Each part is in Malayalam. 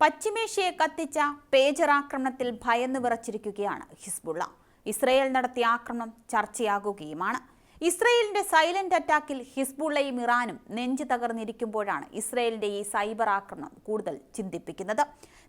പശ്ചിമേഷ്യയെ കത്തിച്ച പേജർ ആക്രമണത്തിൽ ഭയന്ന് വിറച്ചിരിക്കുകയാണ് ഹിസ്ബുള്ള. ഇസ്രയേൽ നടത്തിയ ആക്രമണം ചർച്ചയാകുകയുമാണ്. ഇസ്രയേലിന്റെ സൈലന്റ് അറ്റാക്കിൽ ഹിസ്ബുള്ളയും ഇറാനും നെഞ്ചു തകർന്നിരിക്കുമ്പോഴാണ് ഇസ്രയേലിന്റെ ഈ സൈബർ ആക്രമണം കൂടുതൽ ചിന്തിപ്പിക്കുന്നത്.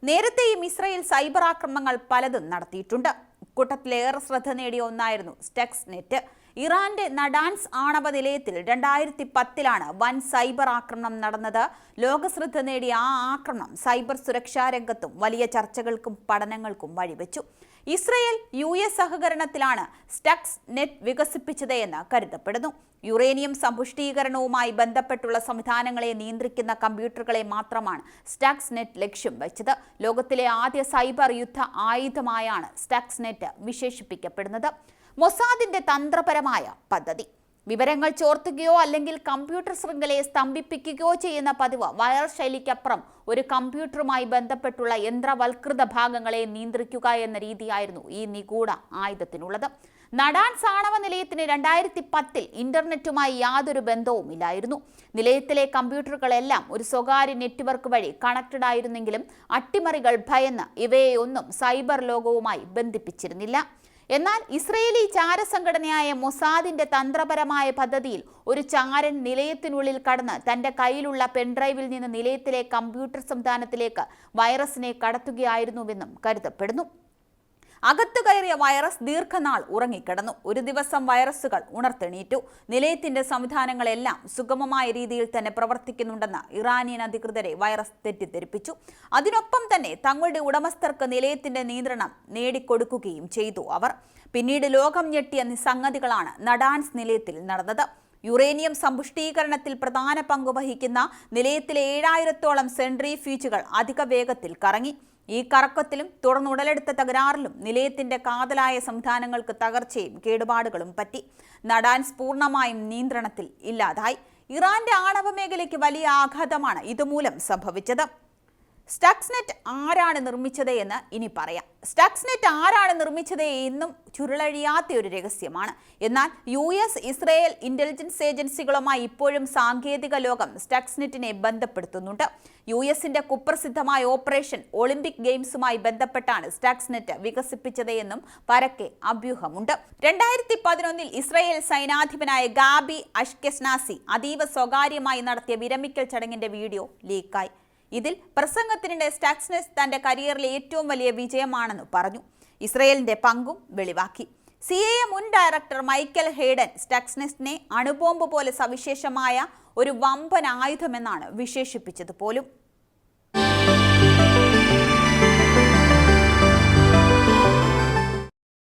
നേരത്തെയും ഇസ്രയേൽ സൈബർ ആക്രമണങ്ങൾ പലതും നടത്തിയിട്ടുണ്ട്. ഇക്കൂട്ടത്തിലേറെ ശ്രദ്ധ നേടിയ ഒന്നായിരുന്നു സ്റ്റെക്സ് നെറ്റ് ഇറാന്റെ നഡാൻസ് ആണവ നിലയത്തിൽ രണ്ടായിരത്തി പത്തിലാണ് വൻ സൈബർ ആക്രമണം നടന്നത്. ലോകശ്രദ്ധ നേടിയ ആ ആക്രമണം സൈബർ സുരക്ഷാ രംഗത്തും വലിയ ചർച്ചകൾക്കും പഠനങ്ങൾക്കും വഴിവെച്ചു. ഇസ്രയേൽ യു എസ് സഹകരണത്തിലാണ് സ്റ്റക്സ് നെറ്റ് വികസിപ്പിച്ചത് എന്ന് കരുതപ്പെടുന്നു. യുറേനിയം സമ്പുഷ്ടീകരണവുമായി ബന്ധപ്പെട്ടുള്ള സംവിധാനങ്ങളെ നിയന്ത്രിക്കുന്ന കമ്പ്യൂട്ടറുകളെ മാത്രമാണ് സ്റ്റക്സ് നെറ്റ് ലക്ഷ്യം വെച്ചത്. ലോകത്തിലെ ആദ്യ സൈബർ യുദ്ധ ആയുധമായാണ് സ്റ്റക്സ് നെറ്റ് വിശേഷിപ്പിക്കപ്പെടുന്നത്. മൊസാദിന്റെ തന്ത്രപരമായ പദ്ധതി. വിവരങ്ങൾ ചോർത്തുകയോ അല്ലെങ്കിൽ കമ്പ്യൂട്ടർ ശൃംഖലയെ സ്തംഭിപ്പിക്കുകയോ ചെയ്യുന്ന പതിവ് വയർ ശൈലിക്കപ്പുറം ഒരു കമ്പ്യൂട്ടറുമായി ബന്ധപ്പെട്ടുള്ള യന്ത്രവൽകൃത ഭാഗങ്ങളെ നിയന്ത്രിക്കുക എന്ന രീതിയായിരുന്നു ഈ നിഗൂഢ ആയുധത്തിനുള്ളത്. നടാൻ സാണവ നിലയത്തിന് രണ്ടായിരത്തി പത്തിൽ ഇന്റർനെറ്റുമായി യാതൊരു ബന്ധവും ഇല്ലായിരുന്നു. നിലയത്തിലെ കമ്പ്യൂട്ടറുകളെല്ലാം ഒരു സ്വകാര്യ നെറ്റ്വർക്ക് വഴി കണക്റ്റഡ് ആയിരുന്നെങ്കിലും അട്ടിമറികൾ ഭയന്ന് ഇവയെയൊന്നും സൈബർ ലോകവുമായി ബന്ധിപ്പിച്ചിരുന്നില്ല. എന്നാൽ ഇസ്രയേലി ചാരസംഘടനയായ മൊസാദിന്റെ തന്ത്രപരമായ പദ്ധതിയിൽ ഒരു ചാരൻ നിലയത്തിനുള്ളിൽ കടന്ന് തന്റെ കയ്യിലുള്ള പെൻഡ്രൈവിൽ നിന്ന് നിലയത്തിലെ കമ്പ്യൂട്ടർ സംവിധാനത്തിലേക്ക് വൈറസിനെ കടത്തുകയായിരുന്നുവെന്നും കരുതപ്പെടുന്നു. അകത്തു കയറിയ വൈറസ് ദീർഘനാൾ ഉറങ്ങിക്കിടന്നു. ഒരു ദിവസം വൈറസുകൾ ഉണർത്തെണീറ്റു. നിലയത്തിന്റെ സംവിധാനങ്ങളെല്ലാം സുഗമമായ രീതിയിൽ തന്നെ പ്രവർത്തിക്കുന്നുണ്ടെന്ന് ഇറാനിയൻ അധികൃതരെ വൈറസ് തെറ്റിദ്ധരിപ്പിച്ചു. അതിനൊപ്പം തന്നെ തങ്ങളുടെ ഉടമസ്ഥർക്ക് നിലയത്തിന്റെ നിയന്ത്രണം നേടിക്കൊടുക്കുകയും ചെയ്തു അവർ. പിന്നീട് ലോകം ഞെട്ടിയ സംഗതികളാണ് നടാൻസ് നിലയത്തിൽ നടന്നത്. യുറേനിയം സമ്പുഷ്ടീകരണത്തിൽ പ്രധാന പങ്ക് വഹിക്കുന്ന നിലയത്തിലെ ഏഴായിരത്തോളം സെൻട്രി സെൻട്രിഫ്യൂജുകൾ അധിക വേഗത്തിൽ കറങ്ങി. ഈ കറക്കത്തിലും തുടർന്നുടലെടുത്ത തകരാറിലും നിലയത്തിന്റെ കാതലായ സംവിധാനങ്ങൾക്ക് തകർച്ചയും കേടുപാടുകളും പറ്റി. നടാൻസ് പൂർണമായും നിയന്ത്രണത്തിൽ ഇല്ലാതായി. ഇറാന്റെ ആണവ മേഖലയ്ക്ക് വലിയ ആഘാതമാണ് ഇതുമൂലം സംഭവിച്ചത്. സ്റ്റക്സ്നെറ്റ് ആരാണ് നിർമ്മിച്ചത് എന്ന് ഇനി പറയാം. സ്റ്റക്സ്നെറ്റ് ആരാണ് നിർമ്മിച്ചത് എന്നും ചുരുളഴിയാത്ത ഒരു രഹസ്യമാണ്. എന്നാൽ യു എസ് ഇസ്രയേൽ ഇന്റലിജൻസ് ഏജൻസികളുമായി ഇപ്പോഴും സാങ്കേതിക ലോകം സ്റ്റക്സ്നെറ്റിനെ ബന്ധപ്പെടുത്തുന്നുണ്ട്. യു എസിന്റെ കുപ്രസിദ്ധമായ ഓപ്പറേഷൻ ഒളിമ്പിക് ഗെയിംസുമായി ബന്ധപ്പെട്ടാണ് സ്റ്റക്സ്നെറ്റ് വികസിപ്പിച്ചത് എന്നും പരക്കെ അഭ്യൂഹമുണ്ട്. രണ്ടായിരത്തി പതിനൊന്നിൽ ഇസ്രയേൽ സൈനാധിപനായ ഗാബി അഷ്കെസ്നാസി അതീവ സ്വകാര്യമായി നടത്തിയ വിരമിക്കൽ ചടങ്ങിന്റെ വീഡിയോ ലീക്കായി. ഇതിൽ പ്രസംഗത്തിനിടെ സ്റ്റാക്സ്നെസ് തന്റെ കരിയറിലെ ഏറ്റവും വലിയ വിജയമാണെന്ന് പറഞ്ഞു. ഇസ്രയേലിന്റെ പങ്കും വെളിവാക്കി. സി എ മുൻ ഡയറക്ടർ മൈക്കൽ ഹേഡൻ സ്റ്റക്സ്നെസിനെ അണുബോംബ് പോലെ സവിശേഷമായ ഒരു വമ്പൻ ആയുധമെന്നാണ് വിശേഷിപ്പിച്ചത് പോലും.